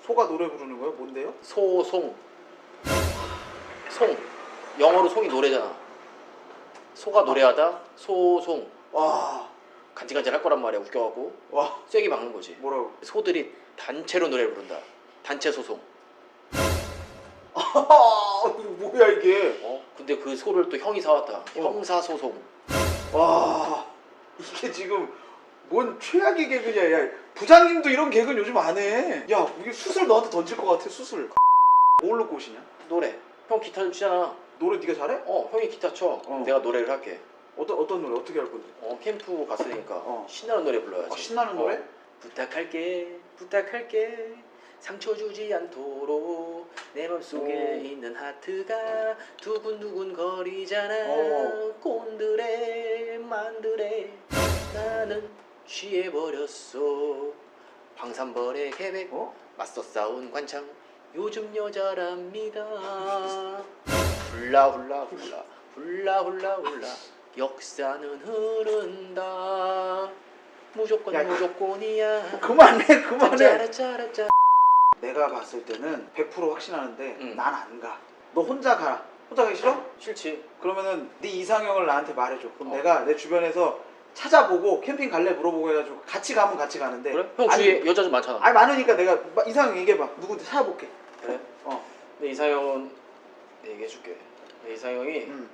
Speaker 2: 소가 노래 부르는 거야? 뭔데요?
Speaker 1: 소송. 송. 영어로 송이 노래잖아. 소가 노래하다 소송.
Speaker 2: 와.
Speaker 1: 간질간질 할 거란 말이야. 웃겨갖고
Speaker 2: 와.
Speaker 1: 쐐기 박는 거지.
Speaker 2: 뭐라고?
Speaker 1: 소들이 단체로 노래를 부른다. 단체 소송.
Speaker 2: 아, 이거 뭐야 이게?
Speaker 1: 어? 근데 그 소를 또 형이 사왔다. 형사 소송.
Speaker 2: 와. 이게 지금 뭔 최악의 개그냐? 야 부장님도 이런 개그는 요즘 안 해. 야 이게 수술 너한테 던질 것 같아 수술. 뭘로 꼬시냐?
Speaker 1: 노래. 형 기타 좀 치잖아.
Speaker 2: 노래 네가 잘해?
Speaker 1: 어, 형이 기타 쳐.
Speaker 2: 어.
Speaker 1: 내가 노래를 할게.
Speaker 2: 어떤 어떤 노래 어떻게 할 건데?
Speaker 1: 어, 캠프 갔으니까
Speaker 2: 어.
Speaker 1: 신나는 노래 불러야지.
Speaker 2: 아, 신나는 노래?
Speaker 1: 어. 부탁할게, 부탁할게. 상처 주지 않도록 내 맘속에
Speaker 2: 오.
Speaker 1: 있는 하트가 두근두근 거리잖아.
Speaker 2: 어.
Speaker 1: 꼰드레 만드레 나는 취해버렸어. 황산벌의 계획
Speaker 2: 어?
Speaker 1: 맞서 싸운 관창 요즘 여자랍니다 훌라 훌라 훌라 훌라 훌라 훌라 역사는 흐른다 무조건
Speaker 2: 야,
Speaker 1: 무조건이야
Speaker 2: 그만해 그만해.
Speaker 1: 짜라짜라짜
Speaker 2: 내가 봤을 때는 100% 확신하는데
Speaker 1: 응.
Speaker 2: 난 안 가. 너 혼자 가라. 혼자 가기 싫어?
Speaker 1: 싫지
Speaker 2: 그러면은 네 이상형을 나한테 말해줘. 그럼
Speaker 1: 어.
Speaker 2: 내가 내 주변에서 찾아보고 캠핑 갈래 물어보고 해가지고 같이 가면 같이 가는데.
Speaker 1: 그래? 형
Speaker 2: 아니,
Speaker 1: 주위에 여자 좀 많잖아
Speaker 2: 아니 많으니까 내가 마- 이상형 얘기해봐. 누군지 찾아볼게.
Speaker 1: 그래?
Speaker 2: 어.
Speaker 1: 내 이상형은 내가 얘기해줄게 내 이상형이
Speaker 2: 응.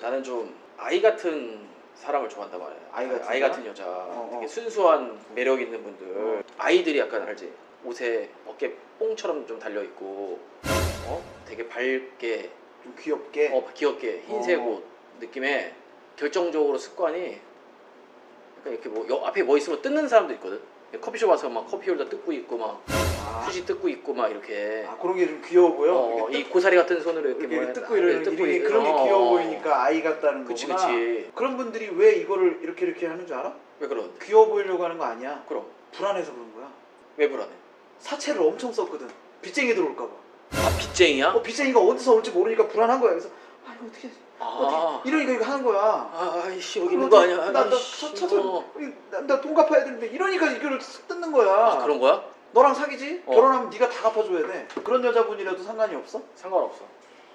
Speaker 1: 나는 좀 아이 같은 사람을 좋아한단 말이야.
Speaker 2: 아이 같은
Speaker 1: 아이? 같은 여자,
Speaker 2: 어,
Speaker 1: 되게
Speaker 2: 어.
Speaker 1: 순수한 매력 있는 분들.
Speaker 2: 어.
Speaker 1: 아이들이 약간 알지? 옷에 어깨 뽕처럼 좀 달려 있고, 어? 되게 밝게,
Speaker 2: 좀 귀엽게.
Speaker 1: 어 귀엽게 흰색
Speaker 2: 어.
Speaker 1: 옷 느낌에 결정적으로 습관이 약간 이렇게 뭐 여- 앞에 뭐 있으면 뜯는 사람도 있거든. 커피숍 와서 막 커피 홀더 뜯고 있고 막
Speaker 2: 아,
Speaker 1: 휴지 뜯고 있고 막 이렇게.
Speaker 2: 아, 그런 게 좀 귀여워 보여.
Speaker 1: 어,
Speaker 2: 이렇게
Speaker 1: 이 고사리 같은 손으로 이렇게,
Speaker 2: 이렇게
Speaker 1: 뭐
Speaker 2: 뜯고 이러는
Speaker 1: 뜯고
Speaker 2: 이렇게
Speaker 1: 있고.
Speaker 2: 그런 게
Speaker 1: 어,
Speaker 2: 귀여워
Speaker 1: 어.
Speaker 2: 보이니까 아이 같다는
Speaker 1: 그치
Speaker 2: 거구나.
Speaker 1: 그치.
Speaker 2: 그런 분들이 왜 이거를 이렇게 이렇게 하는 줄 알아?
Speaker 1: 왜 그러는데?
Speaker 2: 귀여워 보이려고 하는 거 아니야.
Speaker 1: 그럼
Speaker 2: 불안해서 그런 거야.
Speaker 1: 왜 불안해?
Speaker 2: 사채를 엄청 썼거든. 빚쟁이 들어올까 봐.
Speaker 1: 아 빚쟁이야?
Speaker 2: 어, 빚쟁이가 어디서 올지 모르니까 불안한 거야. 그래서 아 이거 어떻게
Speaker 1: 아,
Speaker 2: 어떻게 이러니까 이거 하는 거야.
Speaker 1: 아이씨 여기 있는 거 아니야?
Speaker 2: 나나 찾아. 나돈 갚아야 되는데 이러니까 이거를 쓱 뜯는 거야.
Speaker 1: 아 그런 거야?
Speaker 2: 너랑 사귀지?
Speaker 1: 어.
Speaker 2: 결혼하면 네가 다 갚아줘야 돼. 그런 여자분이라도 상관이 없어?
Speaker 1: 상관없어.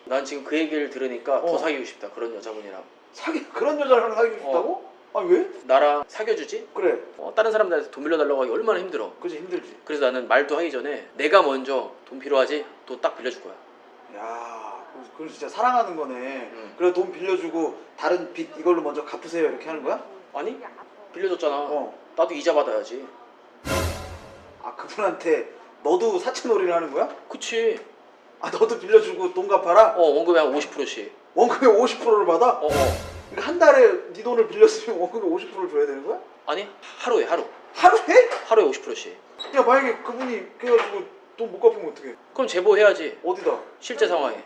Speaker 1: 난 지금 그 얘기를 들으니까
Speaker 2: 어.
Speaker 1: 더 사귀고 싶다. 그런 여자분이랑.
Speaker 2: 사귀 그런 여자랑 사귀고 싶다고? 아 왜?
Speaker 1: 나랑 사귀어주지?
Speaker 2: 그래.
Speaker 1: 어, 다른 사람들한테 돈 빌려달라고 하기 얼마나 힘들어.
Speaker 2: 그지 힘들지.
Speaker 1: 그래서 나는 말도 하기 전에 내가 먼저 돈 필요하지? 돈딱 빌려줄 거야.
Speaker 2: 야, 그거 진짜 사랑하는 거네.
Speaker 1: 응.
Speaker 2: 그래 돈 빌려주고 다른 빚 이걸로 먼저 갚으세요 이렇게 하는 거야?
Speaker 1: 아니? 빌려줬잖아.
Speaker 2: 어.
Speaker 1: 나도 이자 받아야지.
Speaker 2: 아 그분한테 너도 사채놀이를 하는 거야?
Speaker 1: 그치.
Speaker 2: 아 너도 빌려주고 돈 갚아라?
Speaker 1: 어 원금의 한 50%씩.
Speaker 2: 원금의 50%를 받아?
Speaker 1: 어 어.
Speaker 2: 그러니까 한 달에 네 돈을 빌렸으면 원금의 50%를 줘야 되는 거야?
Speaker 1: 아니 하루에 하루.
Speaker 2: 하루에?
Speaker 1: 하루에 50%씩.
Speaker 2: 야 만약에 그분이 그래가지고 돈 못 갚으면 어떡해?
Speaker 1: 그럼 제보해야지.
Speaker 2: 어디다?
Speaker 1: 실제 상황에.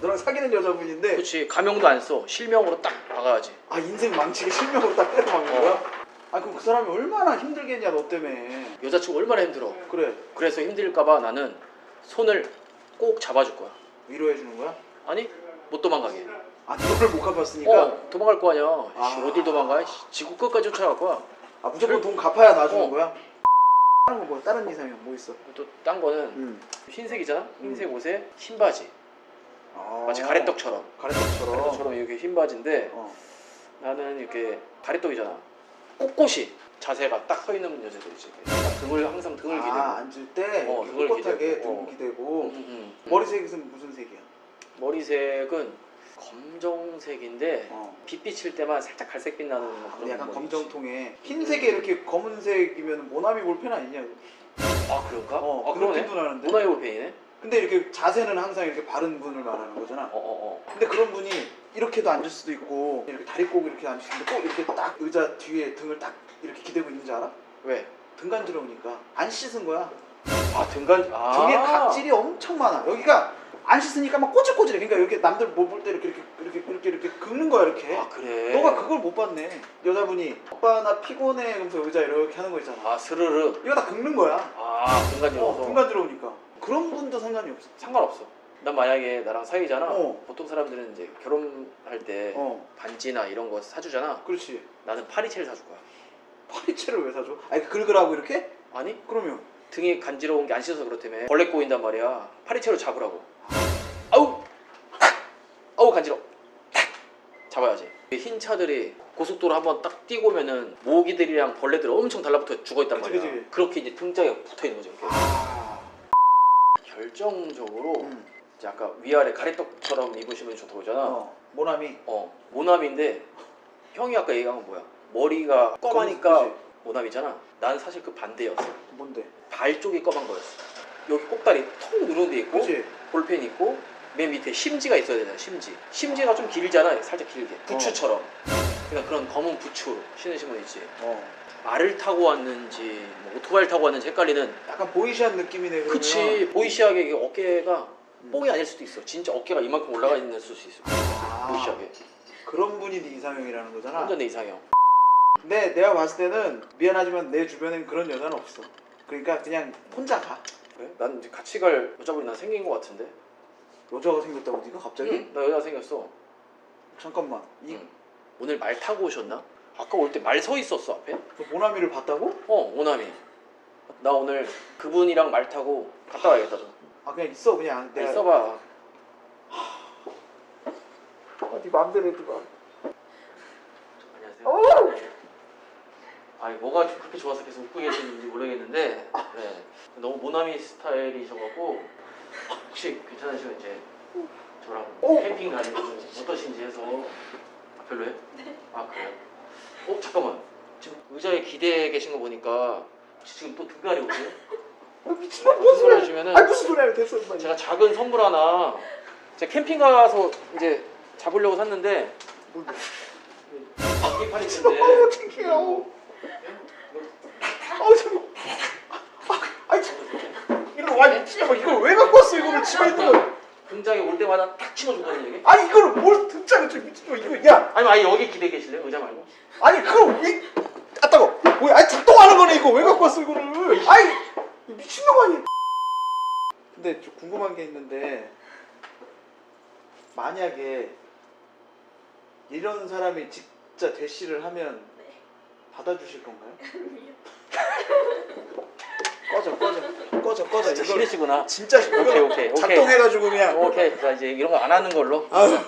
Speaker 2: 너랑 사귀는 여자분인데
Speaker 1: 그렇지. 가명도 안 써. 실명으로 딱 박아야지.
Speaker 2: 아 인생 망치게 실명으로 딱 때려 박는
Speaker 1: 어.
Speaker 2: 거야? 아 그럼 그 사람이 얼마나 힘들겠냐 너 때문에
Speaker 1: 여자친구 얼마나 힘들어.
Speaker 2: 그래
Speaker 1: 그래서 힘들까봐 나는 손을 꼭 잡아줄 거야.
Speaker 2: 위로해 주는 거야?
Speaker 1: 아니 못 도망가게.
Speaker 2: 아 돈을 못 갚았으니까
Speaker 1: 어 도망갈 거 아니야.
Speaker 2: 아.
Speaker 1: 씨, 어딜 도망가? 씨, 지구 끝까지 쫓아갈 거야.
Speaker 2: 아 무조건 돈 갚아야 놔주는
Speaker 1: 어.
Speaker 2: 거야? 다른 거 뭐? 다른 이상형 뭐 있어?
Speaker 1: 또 딴 거는
Speaker 2: 음.
Speaker 1: 흰색이잖아. 흰색 옷에 흰 바지.
Speaker 2: 아,
Speaker 1: 마치 가래떡처럼.
Speaker 2: 가래떡처럼.
Speaker 1: 가래떡처럼 이렇게 흰 바지인데
Speaker 2: 어.
Speaker 1: 나는 이렇게 가래떡이잖아. 꼿꼿이 자세가 딱 서 있는 여자들이지. 딱 등을 항상 등을 기대고.
Speaker 2: 아 앉을 때
Speaker 1: 어, 등을
Speaker 2: 꼿꼿하게
Speaker 1: 기대고.
Speaker 2: 등
Speaker 1: 어.
Speaker 2: 기대고
Speaker 1: 음, 음, 음.
Speaker 2: 머리색은 무슨 색이야?
Speaker 1: 머리색은 검정색인데
Speaker 2: 어.
Speaker 1: 빛 비칠 때만 살짝 갈색 빛 나는 뭐 그런
Speaker 2: 약간
Speaker 1: 머리
Speaker 2: 검정통에 흰색에 이렇게 검은색이면 모나미 볼펜 아니냐고.
Speaker 1: 아 그런가?
Speaker 2: 어,
Speaker 1: 아
Speaker 2: 그런
Speaker 1: 그러네.
Speaker 2: 기분 하는데.
Speaker 1: 문화의 볼펜이네.
Speaker 2: 근데 이렇게 자세는 항상 이렇게 바른 분을 말하는 거잖아.
Speaker 1: 어 어 어.
Speaker 2: 근데 그런 분이 이렇게도 앉을 수도 있고 이렇게 다리 꼬고 이렇게 앉을 수도 있고 꼭 이렇게 딱 의자 뒤에 등을 딱 이렇게 기대고 있는 줄 알아?
Speaker 1: 왜?
Speaker 2: 등 간지러우니까 안 씻은 거야.
Speaker 1: 아 등간 아.
Speaker 2: 등에 각질이 엄청 많아. 여기가 안 씻으니까 막 꼬질꼬질해. 그러니까 이렇게 남들 뭐볼때 이렇게 이렇게 이렇게 이렇게 이렇게 긁는 거야 이렇게.
Speaker 1: 아 그래.
Speaker 2: 너가 그걸 못 봤네. 여자분이 오빠 나 피곤해 그러면서 의자 이렇게 하는 거 있잖아.
Speaker 1: 아 스르르.
Speaker 2: 이거 다 긁는 거야.
Speaker 1: 아 등간이라서.
Speaker 2: 어, 등 간 지러우니까. 그런 분도 상관이 없어.
Speaker 1: 상관없어. 난 만약에 나랑 사귀잖아.
Speaker 2: 어.
Speaker 1: 보통 사람들은 이제 결혼할 때
Speaker 2: 어,
Speaker 1: 반지나 이런 거 사주잖아.
Speaker 2: 그렇지.
Speaker 1: 나는 파리채를 사줄 거야.
Speaker 2: 파리채를 왜 사줘? 아니 긁으라고 이렇게?
Speaker 1: 아니
Speaker 2: 그러면
Speaker 1: 등이 간지러운 게 안 씻어서 그렇다며 벌레 꼬인단 말이야. 파리채로 잡으라고. 아우 아우 간지러. 잡아야지. 흰 차들이 고속도로 한번 딱 뛰고 오면은 모기들이랑 벌레들 엄청 달라붙어 죽어 있단
Speaker 2: 그치,
Speaker 1: 말이야.
Speaker 2: 그치.
Speaker 1: 그렇게 이제 등짝에 붙어 있는 거죠. 이렇게.
Speaker 2: 아,
Speaker 1: 결정적으로
Speaker 2: 음.
Speaker 1: 이제 아까 위아래 가래떡처럼 입으시면 좋다고 그러잖아.
Speaker 2: 어, 모나미.
Speaker 1: 어 모남인데 형이 아까 얘기한 건 뭐야? 머리가 검하니까
Speaker 2: 그치.
Speaker 1: 모남이잖아. 난 사실 그 반대였어.
Speaker 2: 뭔데?
Speaker 1: 발 쪽이 검은 거였어. 여기 꼭다리 통 누른 데 있고
Speaker 2: 그렇지.
Speaker 1: 볼펜 있고 맨 밑에 심지가 있어야 되잖아. 심지. 심지가 좀 길잖아. 살짝 길게. 부추처럼. 그러니까 그런 검은 부추 신으신 분 있지.
Speaker 2: 어.
Speaker 1: 말을 타고 왔는지 뭐 오토바이를 타고 왔는지 헷갈리는.
Speaker 2: 약간 보이시한 느낌이네. 그러면.
Speaker 1: 그치. 보이시하게 이게 어깨가
Speaker 2: 음.
Speaker 1: 뽕이 아닐 수도 있어. 진짜 어깨가 이만큼 올라가 있는 수도 있어.
Speaker 2: 아,
Speaker 1: 보이시하게.
Speaker 2: 그런 분이 네 이상형이라는 거잖아.
Speaker 1: 완전 내 이상형.
Speaker 2: 근데 내가 봤을 때는 미안하지만 내 주변엔 그런 여자는 없어. 그러니까 그냥 혼자 가.
Speaker 1: 그래? 난 이제 같이 갈 여자분이 난 생긴 것 같은데.
Speaker 2: 여자가 생겼다고 네가 갑자기?
Speaker 1: 응, 나 여자 생겼어.
Speaker 2: 잠깐만. 이
Speaker 1: 응. 오늘 말 타고 오셨나? 아까 올 때 말 서 있었어 앞에?
Speaker 2: 그 모나미를 봤다고?
Speaker 1: 어 오남이. 나 오늘 그분이랑 말 타고 갔다 와야겠다 좀.
Speaker 2: 아 그냥 있어 그냥.
Speaker 1: 내가
Speaker 2: 내가
Speaker 1: 써봐.
Speaker 2: 아, 네 마음대로 해도 봐.
Speaker 1: 안녕하세요. 아니 뭐가 그렇게 좋아서 계속 웃고 계시는지 모르겠는데 네. 너무 모나미 스타일이셔갖고 혹시 괜찮으시면 이제 저랑
Speaker 2: 오!
Speaker 1: 캠핑 가는 거 어떠신지 해서 아, 별로예요? 네. 아 그래요? 어 잠깐만 지금 의자에 기대해 계신 거 보니까 지금 또 등가리 오세요?
Speaker 2: 아, 미친놈
Speaker 1: 무슨
Speaker 2: 무슨
Speaker 1: 소리? 해주면은
Speaker 2: 아 무슨 소리야? 됐어. 임마.
Speaker 1: 제가 작은 선물 하나 제가 캠핑 가서 이제 잡으려고 샀는데
Speaker 2: 뭔데?
Speaker 1: 바퀴
Speaker 2: 어,
Speaker 1: 파리인데
Speaker 2: 창피해. 아우. 아우 참. 아, 아이 참. 이거 와 미친놈아 이걸 왜 갖고 왔어 이거를 집에 있는 걸.
Speaker 1: 등장에 올 때마다 탁 치워주거든요 이게
Speaker 2: 아니 이거를 뭘 등장을 좀 미친놈. 이거 야
Speaker 1: 아니 아니 여기 기대 계실래요? 의자 말고?
Speaker 2: 아니 그걸 왜 아따고. 뭐야 아니 작동하는 거네 이거. 왜 갖고 왔어 이거를? 아이 미친놈 아니 근데 좀 궁금한 게 있는데 만약에 이런 사람이 진짜 대시를 하면
Speaker 3: 네.
Speaker 2: 받아주실 건가요? 꺼져 꺼져. 꺼져 꺼져.
Speaker 1: 진짜
Speaker 2: 이거
Speaker 1: 싫으시구나.
Speaker 2: 진짜
Speaker 1: 오케이 오케이 오케이.
Speaker 2: 작동해가지고 그냥.
Speaker 1: 오케이. 자 이제 이런 거 안 하는 걸로.
Speaker 2: 아유